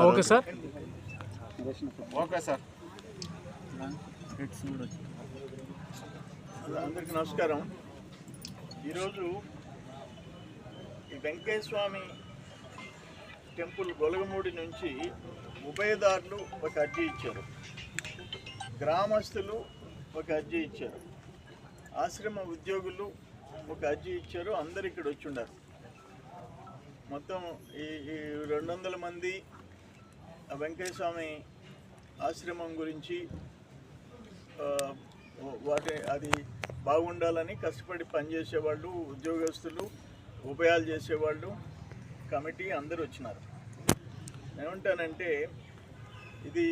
Okay sir. Okay sir. అందరికీ నమస్కారం. ఈరోజు ఈ వెంకయ్య స్వామి టెంపుల్ గొలగమూడి నుంచి ఉభయదారులు ఒక అర్జీ ఇచ్చారు. గ్రామస్తులు ఒక అర్జీ ఇచ్చారు. ఆశ్రమ ఉద్యోగులు ఒక అర్జీ ఇచ్చారు అందరు ఇక్కడ వచ్చి మొత్తం ఈ ఈ రెండు వందల మంది ఆ వెంకయ్య స్వామి ఆశ్రమం గురించి వాటి అది బాగుండాలని కష్టపడి పనిచేసేవాళ్ళు ఉద్యోగస్తులు ఉపాయాలు చేసేవాళ్ళు కమిటీ అందరూ వచ్చినారు. ఏమంటానంటే ఇది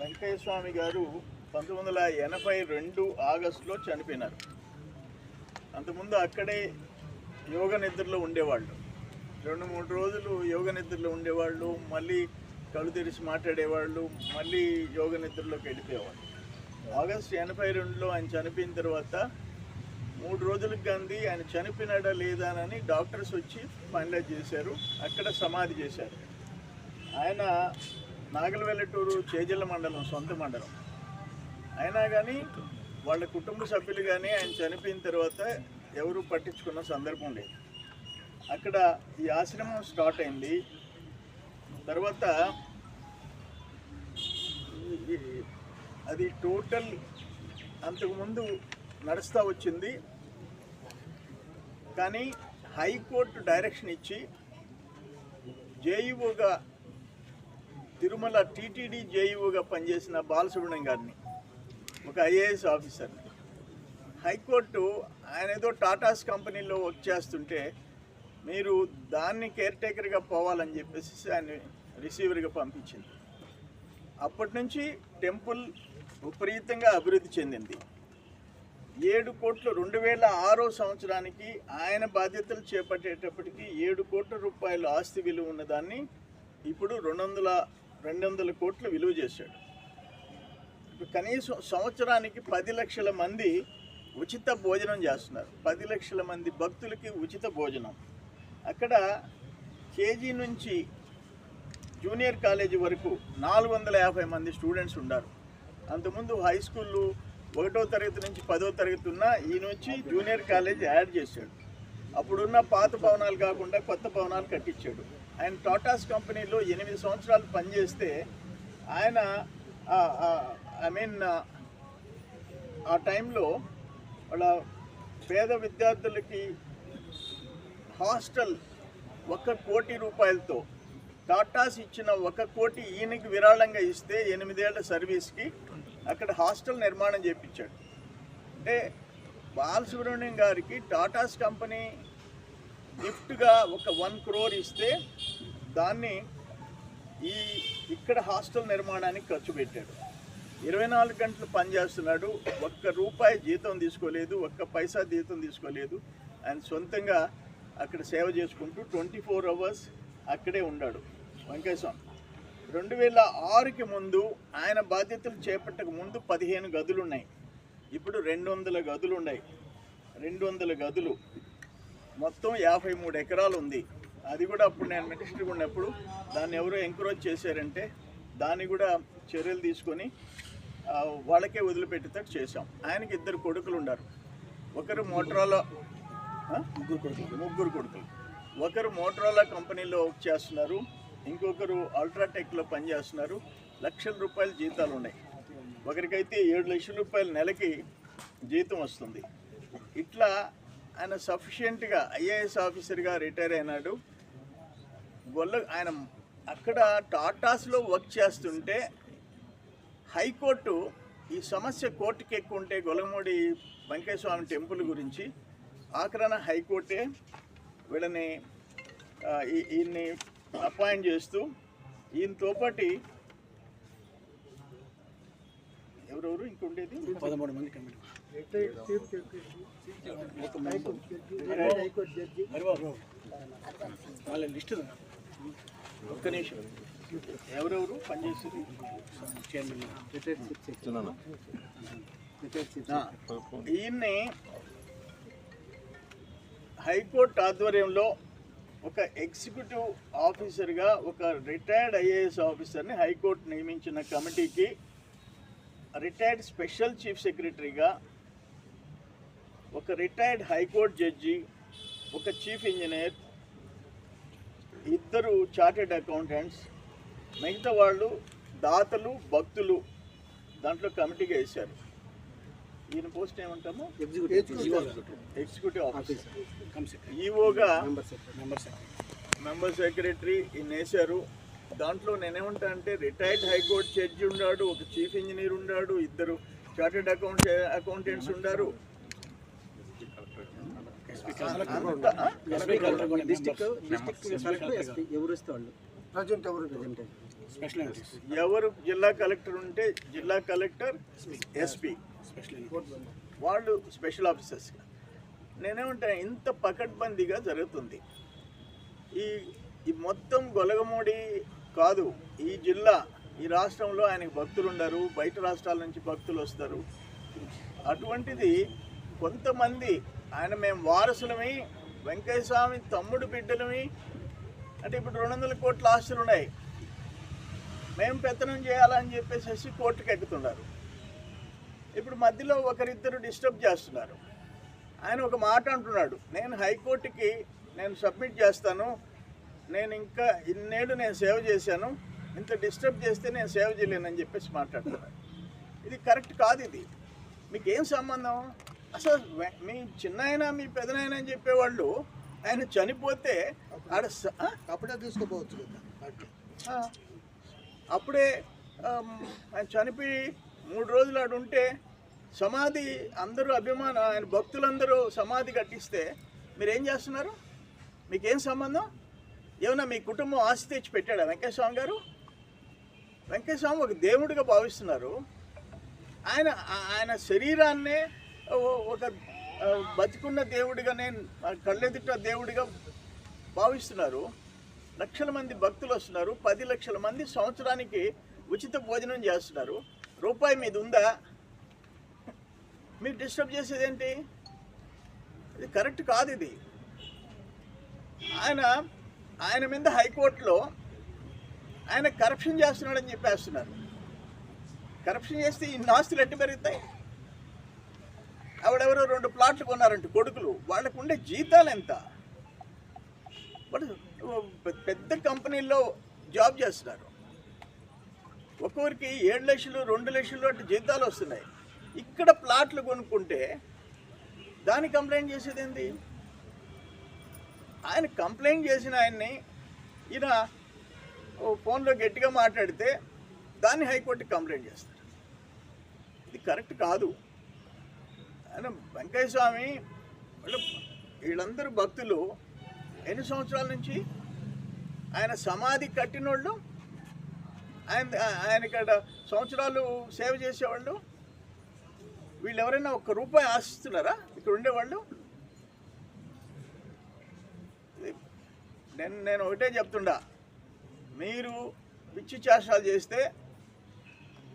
వెంకయ్య స్వామి గారు పంతొమ్మిది వందల ఎనభై రెండు ఆగస్టులో చనిపోయినారు. అంతకుముందు అక్కడే యోగ నిద్రలో ఉండేవాళ్ళు. రెండు మూడు రోజులు యోగ నిద్రలో ఉండేవాళ్ళు మళ్ళీ కళ్ళు తెరిచి మాట్లాడేవాళ్ళు మళ్ళీ యోగ నిద్రలోకి వెళ్ళిపోయేవాళ్ళు. ఆగస్టు ఎనభై రెండులో ఆయన చనిపోయిన తర్వాత మూడు రోజులకు గాంధీ ఆయన చనిపోయినాడా లేదా అని డాక్టర్స్ వచ్చి ఫైనలైజ్ చేశారు. అక్కడ సమాధి చేశారు. ఆయన నాగలవెల్లటూరు చేజల్ల మండలం సొంత మండలం. అయినా కానీ వాళ్ళ కుటుంబ సభ్యులు కానీ ఆయన చనిపోయిన తర్వాత ఎవరు పట్టించుకున్న సందర్భం లేదు అక్కడ ఈ ఆశ్రమం స్టార్ట్ అయింది. తర్వాత అది టోటల్ అంతకుముందు నడుస్తూ వచ్చింది. కానీ హైకోర్టు డైరెక్షన్ ఇచ్చి జేఈఓగా తిరుమల టీటీడీ జేఈఓగా పనిచేసిన బాలసుబ్రహ్మణ్యం గారిని ఒక ఐఏఎస్ ఆఫీసర్. హైకోర్టు ఆయన ఏదో టాటాస్ కంపెనీలో వర్క్ చేస్తుంటే మీరు దాన్ని కేర్ టేకర్గా పోవాలని చెప్పేసి ఆయన రిసీవర్గా పంపించింది. అప్పటి నుంచి టెంపుల్ విపరీతంగా అభివృద్ధి చెందింది. ఏడు కోట్లు రెండు వేల ఆరో సంవత్సరానికి ఆయన బాధ్యతలు చేపట్టేటప్పటికి ఏడు కోట్ల రూపాయల ఆస్తి విలువ ఉన్నదాన్ని ఇప్పుడు రెండు వందల రెండు వందల కోట్లు విలువ చేశాడు. కనీసం సంవత్సరానికి పది లక్షల మంది ఉచిత భోజనం చేస్తున్నారు. పది లక్షల మంది భక్తులకి ఉచిత భోజనం. అక్కడ కేజీ నుంచి జూనియర్ కాలేజీ వరకు నాలుగు వందల యాభై మంది స్టూడెంట్స్ ఉన్నారు అంతకుముందు హై స్కూళ్ళు ఒకటో తరగతి నుంచి పదో తరగతి ఉన్న ఈ నుంచి జూనియర్ కాలేజ్ యాడ్ చేశాడు. అప్పుడున్న పాత భవనాలు కాకుండా కొత్త భవనాలు కట్టించాడు. ఆయన టాటాస్ కంపెనీలో ఎనిమిది సంవత్సరాలు పనిచేస్తే ఆయన ఐ మీన్ uh, ఆ టైంలో వాళ్ళ పేద విద్యార్థులకి హాస్టల్ ఒక కోటి రూపాయలతో టాటాస్ ఇచ్చిన ఒక కోటి ఈయనకి విరాళంగా ఇస్తే ఎనిమిదేళ్ళ సర్వీస్కి అక్కడ హాస్టల్ నిర్మాణం చేయించాడు అంటే బాలసుబ్రహ్మణ్యం గారికి టాటాస్ కంపెనీ గిఫ్ట్గా ఒక వన్ క్రోర్ ఇస్తే దాన్ని ఈ ఇక్కడ హాస్టల్ నిర్మాణానికి ఖర్చు పెట్టాడు. ఇరవై నాలుగు గంటలు పనిచేస్తున్నాడు. ఒక్క రూపాయి జీతం తీసుకోలేదు ఒక్క పైసా జీతం తీసుకోలేదు. ఆయన సొంతంగా అక్కడ సేవ చేసుకుంటూ ట్వంటీ ఫోర్ అవర్స్ అక్కడే ఉన్నాడు వెంకటేశ్వరం రెండు వేల ఆరుకి ముందు ఆయన బాధ్యతలు చేపట్టక ముందు పదిహేను గదులు ఉన్నాయి ఇప్పుడు రెండు వందల గదులు ఉన్నాయి రెండు వందల గదులు. మొత్తం యాభై మూడు ఎకరాలు ఉంది. అది కూడా అప్పుడు నేను మినిస్టర్గా ఉన్నప్పుడు దాన్ని ఎవరో ఎంకరేజ్ చేశారంటే దాన్ని కూడా చర్యలు తీసుకొని వాళ్ళకే వదిలిపెట్టేటట్టు చేశాం. ఆయనకి ఇద్దరు కొడుకులు ఉన్నారు. ఒకరు మోటరోలా కొడుకులు ముగ్గురు కొడుకులు. ఒకరు మోటరోలా కంపెనీలో వర్క్ చేస్తున్నారు. ఇంకొకరు అల్ట్రాటెక్లో పనిచేస్తున్నారు. లక్షల రూపాయల జీతాలు ఉన్నాయి. ఒకరికైతే ఏడు లక్షల రూపాయల నెలకి జీతం వస్తుంది. ఇట్లా ఆయన సఫిషియెంట్గా ఐఏఎస్ ఆఫీసర్గా రిటైర్ అయినాడు. గొల్ల ఆయన అక్కడ టాటాస్లో వర్క్ చేస్తుంటే హైకోర్టు ఈ సమస్య కోర్టుకి ఎక్కువ ఉంటే గొలగమూడి వెంకటేశ్వర స్వామి టెంపుల్ గురించి ఆఖరణ హైకోర్టే వీళ్ళని ఈయన్ని అపాయింట్ చేస్తూ ఈయనతో పాటి ఎవరెవరు ఇంకొండేది? పదమూడు మంది కమిటీ. వాళ్ళ లిస్ట్ ఒక్క నిమిషం. ఎవరెవరు? పనిచేసేది? చైర్మన్ ఈయన్ని హైకోర్టు ఆధ్వర్యంలో ఒక ఎగ్జిక్యూటివ్ ఆఫీసర్గా ఒక రిటైర్డ్ ఐఏఎస్ ఆఫీసర్ని హైకోర్టు నియమించిన కమిటీకి రిటైర్డ్ స్పెషల్ చీఫ్ సెక్రటరీగా ఒక రిటైర్డ్ హైకోర్టు జడ్జి ఒక చీఫ్ ఇంజనీర్ ఇద్దరు చార్టెడ్ అకౌంటెంట్స్ మిగతా వాళ్ళు దాతలు భక్తులు దాంట్లో కమిటీగా వేశారు. ఈయన పోస్ట్ ఏమంటాము? ఎగ్జిక్యూటివ్ ఆఫీసర్ ఈఓగా మెంబర్ మెంబర్ సెక్రటరీ ఈయన వేశారు. దాంట్లో నేనేమంటా అంటే రిటైర్డ్ హైకోర్టు జడ్జి ఉన్నాడు ఒక చీఫ్ ఇంజనీర్ ఉన్నాడు ఇద్దరు చార్టెడ్ అకౌంట్ అకౌంటెంట్స్ ఉన్నారు? ఎవరు వస్తే వాళ్ళు? ప్రజెంట్ ఎవరు ప్రజెంట్ ఎవరు జిల్లా కలెక్టర్ ఉంటే జిల్లా కలెక్టర్ ఎస్పీ స్పెషల్ వాళ్ళు స్పెషల్ ఆఫీసర్స్ నేనేమంటా ఇంత పకడ్బందీగా జరుగుతుంది. ఈ ఈ మొత్తం గొలగమూడి కాదు ఈ జిల్లా ఈ రాష్ట్రంలో ఆయనకి భక్తులు ఉండరు బయట రాష్ట్రాల నుంచి భక్తులు వస్తారు. అటువంటిది కొంతమంది ఆయన మేము వారసులమి వెంకయ్య స్వామి తమ్ముడు బిడ్డలమి అంటే ఇప్పుడు రెండు వందల కోట్ల ఆస్తులు ఉన్నాయి మేము పెత్తనం చేయాలని చెప్పేసి కోర్టుకు ఎక్కుతున్నారు ఇప్పుడు మధ్యలో ఒకరిద్దరు డిస్టర్బ్ చేస్తున్నారు. ఆయన ఒక మాట అంటున్నాడు. నేను హైకోర్టుకి నేను సబ్మిట్ చేస్తాను. నేను ఇంకా ఇన్నేళ్ళు నేను సేవ చేశాను. ఇంత డిస్టర్బ్ చేస్తే నేను సేవ చేయలేనని చెప్పేసి మాట్లాడుతున్నాడు ఇది కరెక్ట్ కాదు ఇది. మీకు ఏం సంబంధం? అసలు మీ చిన్నాయన మీ పెదనాయన అని చెప్పేవాళ్ళు ఆయన చనిపోతే ఆడ? అప్పుడే తీసుకోపోవచ్చు కదా అప్పుడే ఆయన చనిపోయి మూడు రోజులు ఆడు ఉంటే సమాధి అందరూ అభిమాన ఆయన భక్తులందరూ సమాధి కట్టిస్తే మీరు ఏం చేస్తున్నారు? మీకేం సంబంధం? ఏమన్నా మీ కుటుంబం ఆస్తి తెచ్చి పెట్టాడా వెంకటస్వామి గారు? వెంకటస్వామి ఒక దేవుడిగా భావిస్తున్నారు. ఆయన ఆయన శరీరాన్నే ఒక బతుకున్న బతికున్న దేవుడిగా నేను కళ్ళెదుట దేవుడిగా భావిస్తున్నారు. లక్షల మంది భక్తులు వస్తున్నారు పది లక్షల మంది సంవత్సరానికి ఉచిత భోజనం చేస్తున్నారు. రూపాయి మీద ఉందా? మీరు డిస్టర్బ్ చేసేది ఏంటి ఇది కరెక్ట్ కాదు ఇది. ఆయన ఆయన మీద హైకోర్టులో ఆయన కరప్షన్ చేస్తున్నాడని చెప్పేస్తున్నారు. కరప్షన్ చేస్తే ఈ నాస్తులు ఎట్టి పెరుగుతాయి? ఆవిడెవరో రెండు ప్లాట్లు కొన్నారంట కొడుకులు. వాళ్ళకు ఉండే జీతాలు ఎంత బట్ పెద్ద కంపెనీల్లో జాబ్ చేస్తున్నారు. ఒక్కొక్కరికి ఏడు లక్షలు రెండు లక్షలు అటు జీతాలు వస్తున్నాయి. ఇక్కడ ప్లాట్లు కొనుక్కుంటే దాన్ని కంప్లైంట్ చేసేది ఏంటి ఆయన కంప్లైంట్ చేసిన ఆయన్ని ఈయన ఓ ఫోన్లో గట్టిగా మాట్లాడితే దాన్ని హైకోర్టుకి కంప్లైంట్ చేస్తారు. ఇది కరెక్ట్ కాదు. ఆయన వెంకయ్య స్వామి వీళ్ళందరూ భక్తులు. ఎన్ని సంవత్సరాల నుంచి? ఆయన సమాధి కట్టినోళ్ళు ఆయన ఆయన ఇక్కడ సంవత్సరాలు సేవ చేసేవాళ్ళు. వీళ్ళు ఎవరైనా ఒక్క రూపాయి ఆశిస్తున్నారా? ఇక్కడ ఉండేవాళ్ళు? నేను నేను ఒకటే చెప్తుండా. మీరు పిచ్చి చేష్టాలు చేస్తే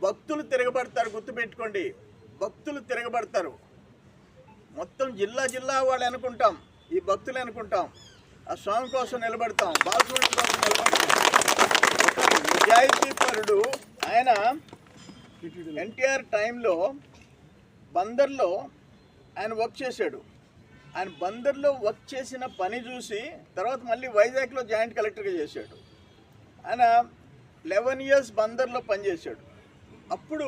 భక్తులు తిరగబడతారు గుర్తుపెట్టుకోండి. భక్తులు తిరగబడతారు. మొత్తం జిల్లా జిల్లా వాళ్ళు అనుకుంటాం. ఈ భక్తులు అనుకుంటాం. ఆ స్వామి కోసం నిలబడతాం బాలసుబ్రహ్మణ్యం కోసం నిలబడతాం. నిజాయితీపరుడు ఆయన ఎన్టీఆర్ టైంలో బందర్లో ఆయన వర్క్ చేశాడు. ఆయన బందర్లో వర్క్ చేసిన పని చూసి తర్వాత మళ్ళీ వైజాగ్లో జాయింట్ కలెక్టర్గా చేశాడు. ఆయన లెవెన్ ఇయర్స్ బందర్లో పనిచేశాడు. అప్పుడు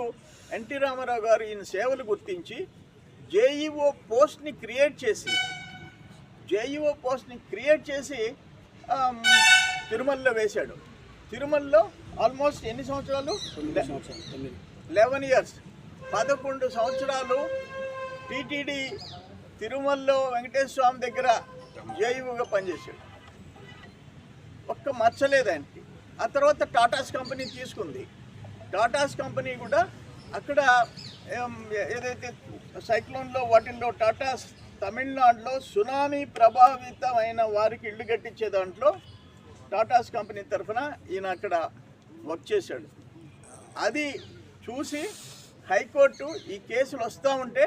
ఎన్టీ రామారావు గారు ఈయన సేవలు గుర్తించి జేఈఓ పోస్ట్ని క్రియేట్ చేసి జేఈఓ పోస్ట్ని క్రియేట్ చేసి తిరుమలలో వేశాడు. తిరుమలలో ఆల్మోస్ట్ ఎన్ని సంవత్సరాలు? Eleven years. పదకొండు సంవత్సరాలు టీటీడీ తిరుమలలో వెంకటేశ్వర స్వామి దగ్గర జైవుగా పనిచేశాడు. ఒక్క మచ్చలేదు ఆయనకి. ఆ తర్వాత టాటాస్ కంపెనీ తీసుకుంది. టాటాస్ కంపెనీ కూడా అక్కడ ఏదైతే సైక్లోన్లో వాటిల్లో టాటాస్ తమిళనాడులో సునామీ ప్రభావితమైన వారికి ఇల్లు కట్టించే దాంట్లో టాటాస్ కంపెనీ తరఫున ఈయన అక్కడ వర్క్ చేశాడు. అది చూసి హైకోర్టు ఈ కేసులు వస్తూ ఉంటే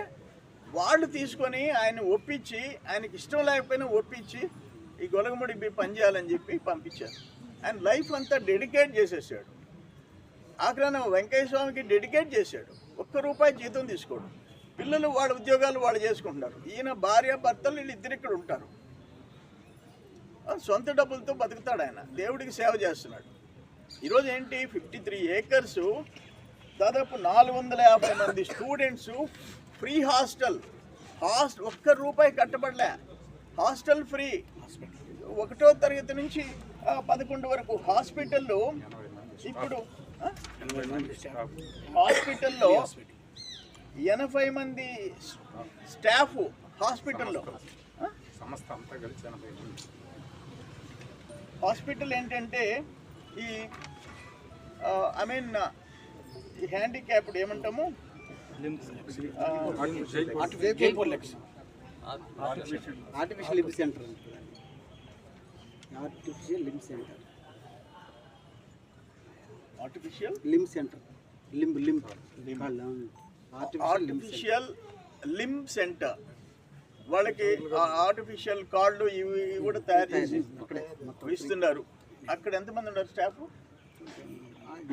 వాళ్ళు తీసుకొని ఆయన ఒప్పించి ఆయనకి ఇష్టం లేకపోయినా ఒప్పించి ఈ గొలగముడి బి పనిచేయాలని చెప్పి పంపించారు. ఆయన లైఫ్ అంతా డెడికేట్ చేసేసాడు. ఆఖరాన వెంకయ్య స్వామికి డెడికేట్ చేశాడు. ఒక్క రూపాయి జీతం తీసుకోడు. పిల్లలు వాళ్ళ ఉద్యోగాలు వాళ్ళు చేసుకుంటున్నారు. ఈయన భార్య భర్తలు వీళ్ళు ఇద్దరు ఇక్కడ ఉంటారు. సొంత డబ్బులతో బతుకుతాడు ఆయన. దేవుడికి సేవ చేస్తున్నాడు. ఈరోజు ఏంటి? ఫిఫ్టీ త్రీ ఏకర్స్ దాదాపు నాలుగు వందల యాభై మంది స్టూడెంట్స్ ఫ్రీ హాస్టల్ హాస్ ఒక్క రూపాయి కట్టబడలే. హాస్టల్ ఫ్రీ ఒకటో తరగతి నుంచి పదకొండు వరకు హాస్పిటల్లో ఇప్పుడు హాస్పిటల్లో ఎనభై మంది స్టాఫ్ హాస్పిటల్లో? సంస్థ అంతా కలిసి ఎనభై మంది. హాస్పిటల్ ఏంటంటే ఈ ఐ మీన్ ఈ హ్యాండిక్యాప్డ్ ఏమంటాము? Artificial limb centre artificial limb centre artificial limb centre limb limb artificial limb centre artificial limb centre వాళ్ళకి ఆర్టిఫిషియల్ కార్డులు ఇవి కూడా తయారు చేసి ఇస్తున్నారు. అక్కడ ఎంతమంది ఉన్నారు స్టాఫ్?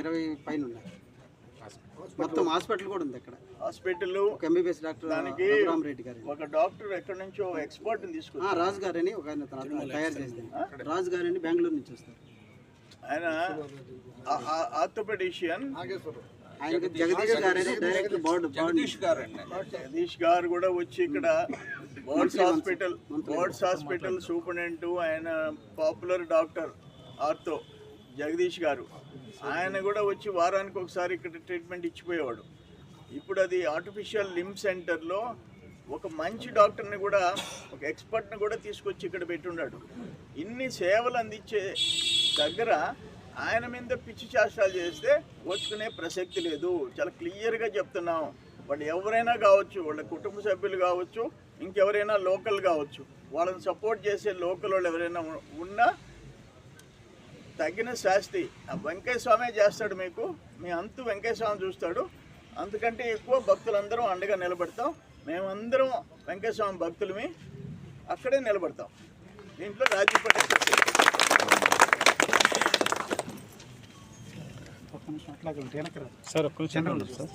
ఇరవై పైన ఉన్నాయి మొత్తం హాస్పిటల్ కూడా ఉంది అక్కడ. హాస్పిటల్ ఎంబీబీఎస్ డాక్టర్ దానికి రెడ్డి గారు. ఒక డాక్టర్ ఎక్కడి నుంచో ఎక్స్పర్ట్ ఆ, తీసుకొచ్చారు. రాజు గారు అని ఒక ఆయన తయారు చేస్తారు రాజు గారు అని బెంగళూరు నుంచి వస్తారు. ఆయన ఆర్థోపెడిషియన్ జగదీష్ గారు జగదీష్ కూడా వచ్చి ఇక్కడ birds hospital birds hospital superintendent ఆయన popular doctor ortho Jagadish garu. ఆయన కూడా వచ్చి వారానికి ఒకసారి ఇక్కడ ట్రీట్మెంట్ ఇచ్చిపోయేవాడు. ఇప్పుడు అది ఆర్టిఫిషియల్ లిమ్ సెంటర్లో ఒక మంచి డాక్టర్ని కూడా ఒక ఎక్స్పర్ట్ని కూడా తీసుకొచ్చి ఇక్కడ పెట్టున్నాడు ఇన్ని సేవలు అందించే దగ్గర ఆయన మీద పిచ్చి చేష్టాలు చేస్తే వచ్చుకునే ప్రసక్తి లేదు. చాలా క్లియర్గా చెప్తున్నాం. వాళ్ళు ఎవరైనా కావచ్చు వాళ్ళ కుటుంబ సభ్యులు కావచ్చు ఇంకెవరైనా లోకల్ కావచ్చు వాళ్ళని సపోర్ట్ చేసే లోకల్ వాళ్ళు ఎవరైనా ఉన్నా తగిన శాస్తి. ఆ వెంకయ్య స్వామే చేస్తాడు మీకు. మీ అంతు వెంకయ్య స్వామి చూస్తాడు. అందుకంటే ఎక్కువ భక్తులందరం అండగా నిలబడతాం. మేమందరం వెంకయ్య స్వామి భక్తులమి అక్కడే నిలబడతాం. దీంట్లో రాజీ పట్టే లేదు. ఒక్క నిమిషం రా. సార్. సార్.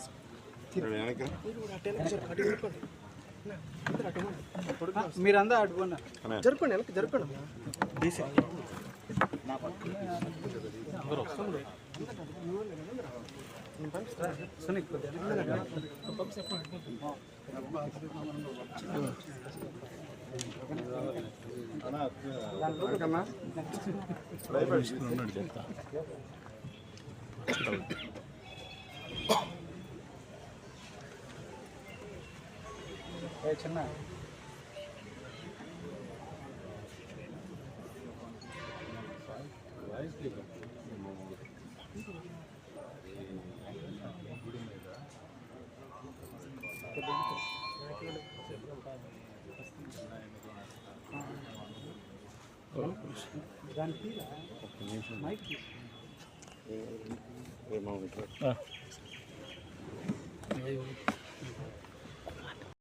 మీరంతా అడుగున్నా జరుపుకోండి వెనక్కి జరుపుకోండి. ఏ చిన్న దానికి మైక్ తీసి. ఆ.